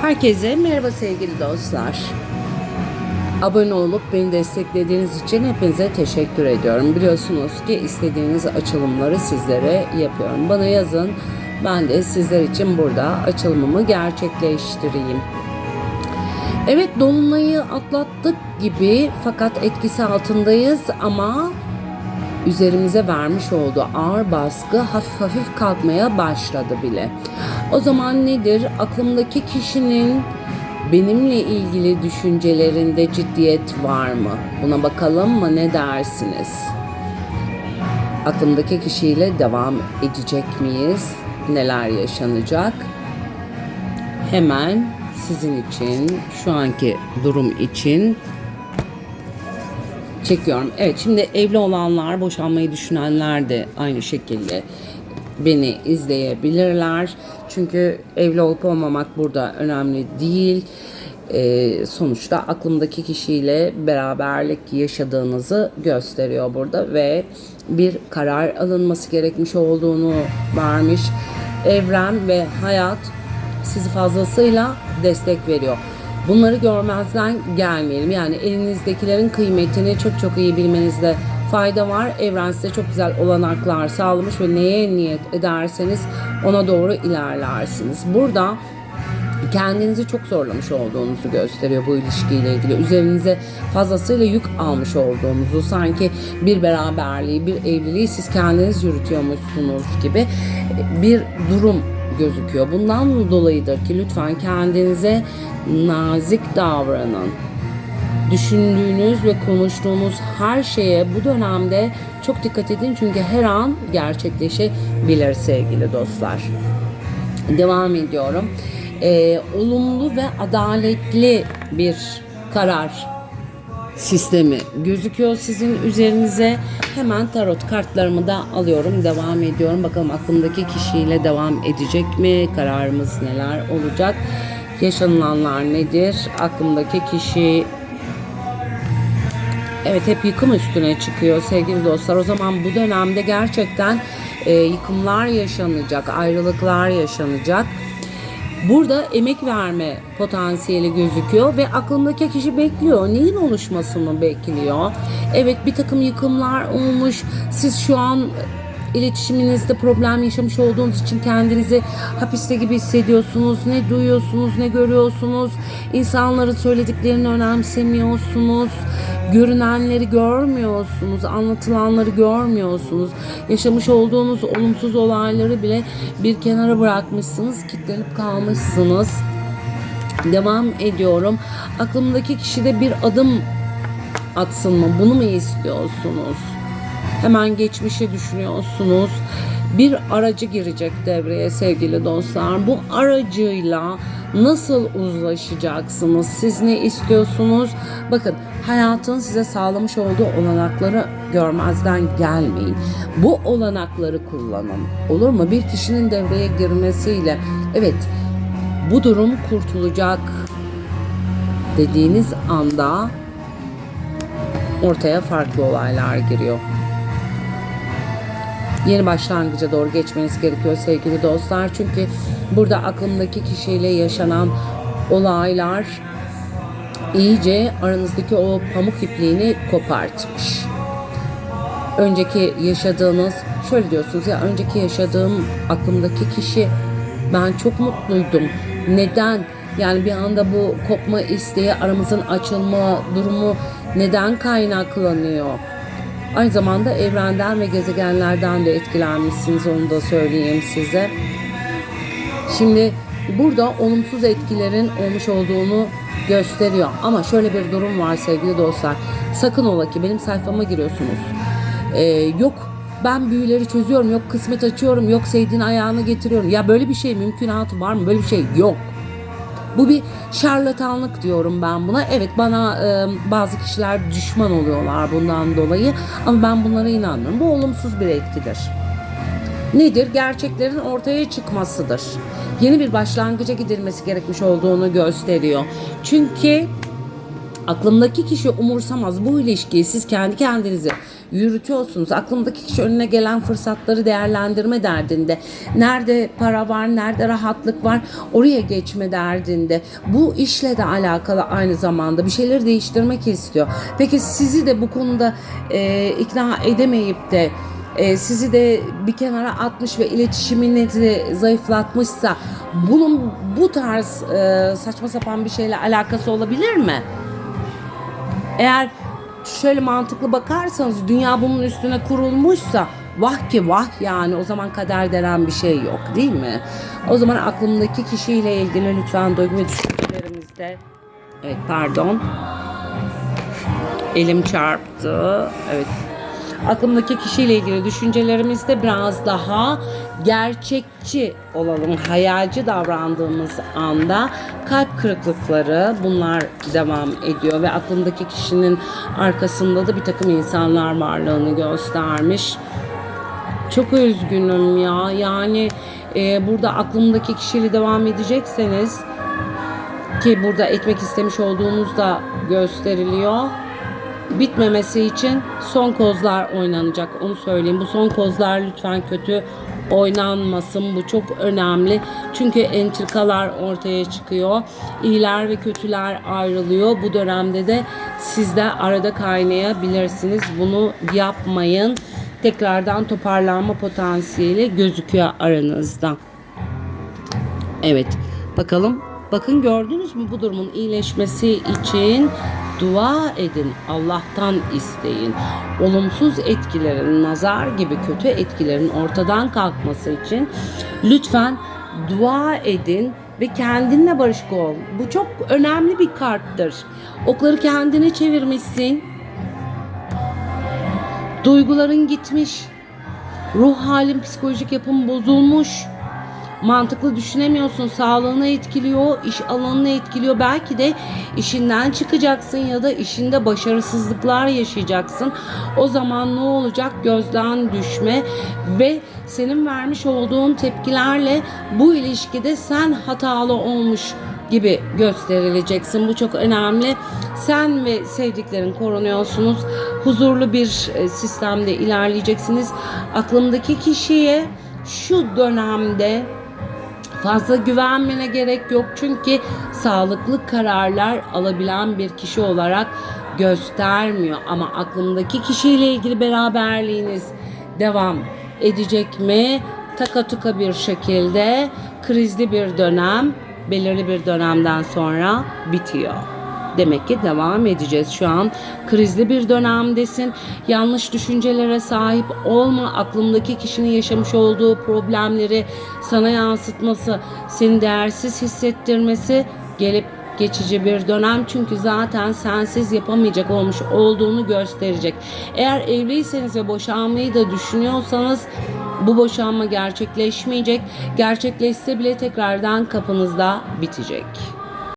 Herkese merhaba sevgili dostlar. Abone olup beni desteklediğiniz için hepinize teşekkür ediyorum. Biliyorsunuz ki istediğiniz açılımları sizlere yapıyorum. Bana yazın. Ben de sizler için burada açılımımı gerçekleştireyim. Evet dolunayı atlattık gibi fakat etkisi altındayız ama üzerimize vermiş olduğu ağır baskı hafif hafif kalkmaya başladı bile. O zaman nedir? Aklımdaki kişinin benimle ilgili düşüncelerinde ciddiyet var mı? Buna bakalım mı? Ne dersiniz? Aklımdaki kişiyle devam edecek miyiz? Neler yaşanacak? Hemen sizin için, şu anki durum için çekiyorum. Evet şimdi evli olanlar, boşanmayı düşünenler de aynı şekilde beni izleyebilirler. Çünkü evli olup olmamak burada önemli değil. Ee, sonuçta aklımdaki kişiyle beraberlik yaşadığınızı gösteriyor burada ve bir karar alınması gerekmiş olduğunu vermiş. Evren ve hayat sizi fazlasıyla destek veriyor. Bunları görmezden gelmeyelim. Yani elinizdekilerin kıymetini çok çok iyi bilmenizde fayda var. Evren size çok güzel olanaklar sağlamış ve neye niyet ederseniz ona doğru ilerlersiniz. Burada kendinizi çok zorlamış olduğunuzu gösteriyor bu ilişkiyle ilgili. Üzerinize fazlasıyla yük almış olduğunuzu sanki bir beraberliği, bir evliliği siz kendiniz yürütüyormuşsunuz gibi bir durum gözüküyor. Bundan dolayıdır ki lütfen kendinize nazik davranın. Düşündüğünüz ve konuştuğunuz her şeye bu dönemde çok dikkat edin çünkü her an gerçekleşebilir sevgili dostlar. Devam ediyorum. Ee, olumlu ve adaletli bir karar sistemi gözüküyor sizin üzerinize. Hemen tarot kartlarımı da alıyorum. Devam ediyorum. Bakalım aklımdaki kişiyle devam edecek mi? Kararımız neler olacak? Yaşanılanlar nedir? Aklımdaki kişi Evet hep yıkım üstüne çıkıyor sevgili dostlar. O zaman bu dönemde gerçekten e, yıkımlar yaşanacak, ayrılıklar yaşanacak. Burada emek verme potansiyeli gözüküyor ve aklımdaki kişi bekliyor. Neyin oluşmasını bekliyor? Evet bir takım yıkımlar olmuş. Siz şu an iletişiminizde problem yaşamış olduğunuz için kendinizi hapiste gibi hissediyorsunuz. Ne duyuyorsunuz, ne görüyorsunuz. İnsanların söylediklerini önemsemiyorsunuz. Görünenleri görmüyorsunuz, anlatılanları görmüyorsunuz. Yaşamış olduğunuz olumsuz olayları bile bir kenara bırakmışsınız, kilitlenip kalmışsınız. Devam ediyorum. Aklımdaki kişi de bir adım atsın mı? Bunu mu istiyorsunuz? Hemen geçmişi düşünüyorsunuz. Bir aracı girecek devreye sevgili dostlar. Bu aracıyla nasıl uzlaşacaksınız? Siz ne istiyorsunuz? Bakın hayatın size sağlamış olduğu olanakları görmezden gelmeyin. Bu olanakları kullanın. Olur mu? Bir kişinin devreye girmesiyle evet bu durum kurtulacak dediğiniz anda ortaya farklı olaylar giriyor. Yeni başlangıca doğru geçmeniz gerekiyor sevgili dostlar. Çünkü burada aklımdaki kişiyle yaşanan olaylar iyice aranızdaki o pamuk ipliğini kopartmış. Önceki yaşadığınız şöyle diyorsunuz ya önceki yaşadığım aklımdaki kişi ben çok mutluydum. Neden? Yani bir anda bu kopma isteği aramızın açılma durumu neden kaynaklanıyor? Aynı zamanda evrenden ve gezegenlerden de etkilenmişsiniz onu da söyleyeyim size. Şimdi burada olumsuz etkilerin olmuş olduğunu gösteriyor. Ama şöyle bir durum var sevgili dostlar. Sakın ola ki benim sayfama giriyorsunuz. Ee, yok ben büyüleri çözüyorum, yok kısmet açıyorum, yok sevdiğin ayağını getiriyorum. Ya böyle bir şey mümkünatı var mı? Böyle bir şey yok. Bu bir şarlatanlık diyorum ben buna. Evet bana e, bazı kişiler düşman oluyorlar bundan dolayı ama ben bunlara inanmıyorum. Bu olumsuz bir etkidir. Nedir? Gerçeklerin ortaya çıkmasıdır. Yeni bir başlangıca gidilmesi gerekmiş olduğunu gösteriyor. Çünkü Aklımdaki kişi umursamaz bu ilişkiyi siz kendi kendinize yürütüyorsunuz. Aklımdaki kişi önüne gelen fırsatları değerlendirme derdinde. Nerede para var, nerede rahatlık var oraya geçme derdinde. Bu işle de alakalı aynı zamanda bir şeyleri değiştirmek istiyor. Peki sizi de bu konuda e, ikna edemeyip de e, sizi de bir kenara atmış ve iletişiminizi zayıflatmışsa bunun bu tarz e, saçma sapan bir şeyle alakası olabilir mi? Eğer şöyle mantıklı bakarsanız dünya bunun üstüne kurulmuşsa vah ki vah yani o zaman kader denen bir şey yok değil mi? O zaman aklımdaki kişiyle ilgili lütfen duygu ve düşüncelerimizde evet pardon. Elim çarptı. Evet aklımdaki kişiyle ilgili düşüncelerimizde biraz daha gerçekçi olalım. Hayalci davrandığımız anda kalp kırıklıkları bunlar devam ediyor ve aklımdaki kişinin arkasında da bir takım insanlar varlığını göstermiş. Çok üzgünüm ya. Yani e, burada aklımdaki kişiyle devam edecekseniz ki burada etmek istemiş olduğunuz da gösteriliyor bitmemesi için son kozlar oynanacak. Onu söyleyeyim. Bu son kozlar lütfen kötü oynanmasın. Bu çok önemli. Çünkü entrikalar ortaya çıkıyor. İyiler ve kötüler ayrılıyor. Bu dönemde de siz de arada kaynayabilirsiniz. Bunu yapmayın. Tekrardan toparlanma potansiyeli gözüküyor aranızda. Evet. Bakalım. Bakın gördünüz mü bu durumun iyileşmesi için dua edin. Allah'tan isteyin. Olumsuz etkilerin, nazar gibi kötü etkilerin ortadan kalkması için lütfen dua edin ve kendinle barışık ol. Bu çok önemli bir karttır. Okları kendine çevirmişsin. Duyguların gitmiş. Ruh halin, psikolojik yapın bozulmuş mantıklı düşünemiyorsun. Sağlığını etkiliyor, iş alanını etkiliyor. Belki de işinden çıkacaksın ya da işinde başarısızlıklar yaşayacaksın. O zaman ne olacak? Gözden düşme ve senin vermiş olduğun tepkilerle bu ilişkide sen hatalı olmuş gibi gösterileceksin. Bu çok önemli. Sen ve sevdiklerin korunuyorsunuz. Huzurlu bir e, sistemde ilerleyeceksiniz. Aklımdaki kişiye şu dönemde Fazla güvenmene gerek yok çünkü sağlıklı kararlar alabilen bir kişi olarak göstermiyor. Ama aklımdaki kişiyle ilgili beraberliğiniz devam edecek mi? Takatuka bir şekilde krizli bir dönem belirli bir dönemden sonra bitiyor. Demek ki devam edeceğiz. Şu an krizli bir dönemdesin. Yanlış düşüncelere sahip olma. Aklımdaki kişinin yaşamış olduğu problemleri sana yansıtması, seni değersiz hissettirmesi gelip geçici bir dönem çünkü zaten sensiz yapamayacak olmuş olduğunu gösterecek. Eğer evliyseniz ve boşanmayı da düşünüyorsanız bu boşanma gerçekleşmeyecek. Gerçekleşse bile tekrardan kapınızda bitecek.